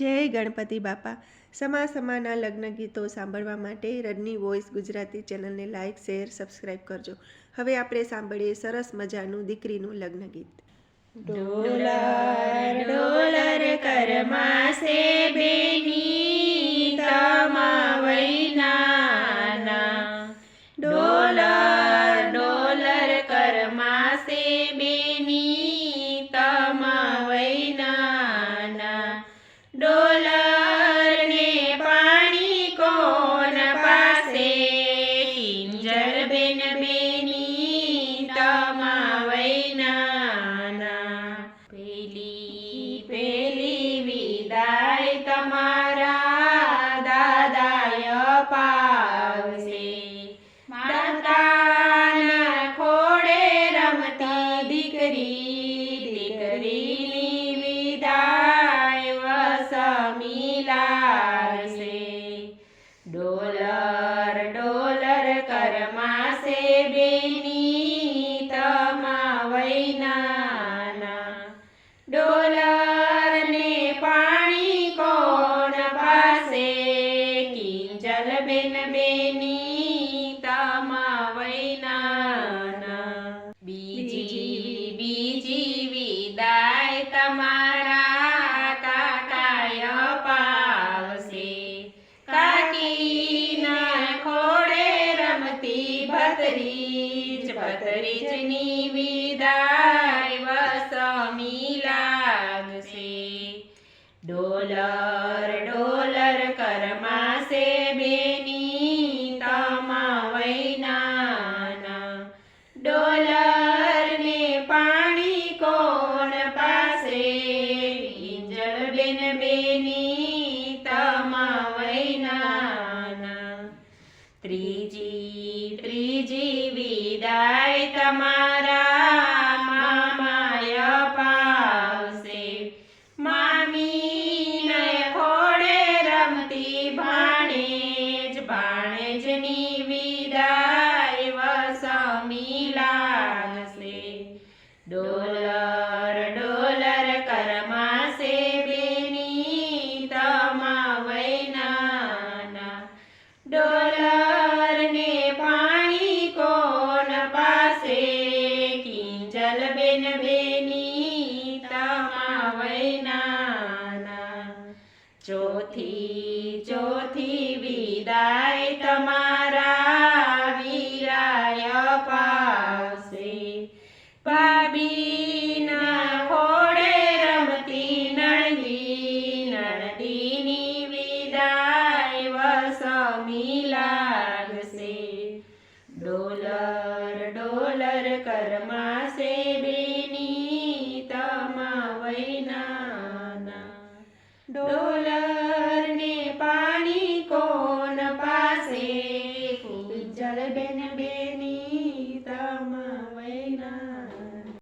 જય ગણપતિ બાપા. સમા સમાના લગ્ન ગીતો સાંભળવા માટે રજની વોઇસ ગુજરાતી ચેનલને લાઇક શેર સબસ્ક્રાઇબ કરજો. હવે આપણે સાંભળીએ સરસ મજાનું દીકરીનું લગ્ન ગીત. ડોલર ડોલર કરમાસે બેની બેન બેની તામા વૈનાના. બીજી બીજી વિદાય તમારા કાકાય પાવશે કાકીના ખોડે રમતી ભતરીજ, ભતરીજની વિદાય વસમી લાગશે. ડોલર ડોલર Preeti ચોથી વિદાય તમારા વીરાય પાસે. ભાભીના ખોડે રમતી નણદી નણદીની વિદાય વસમી લાગશે. ડોલર ડોલર કરમાશે બેની તમા વૈનાના ડોલર el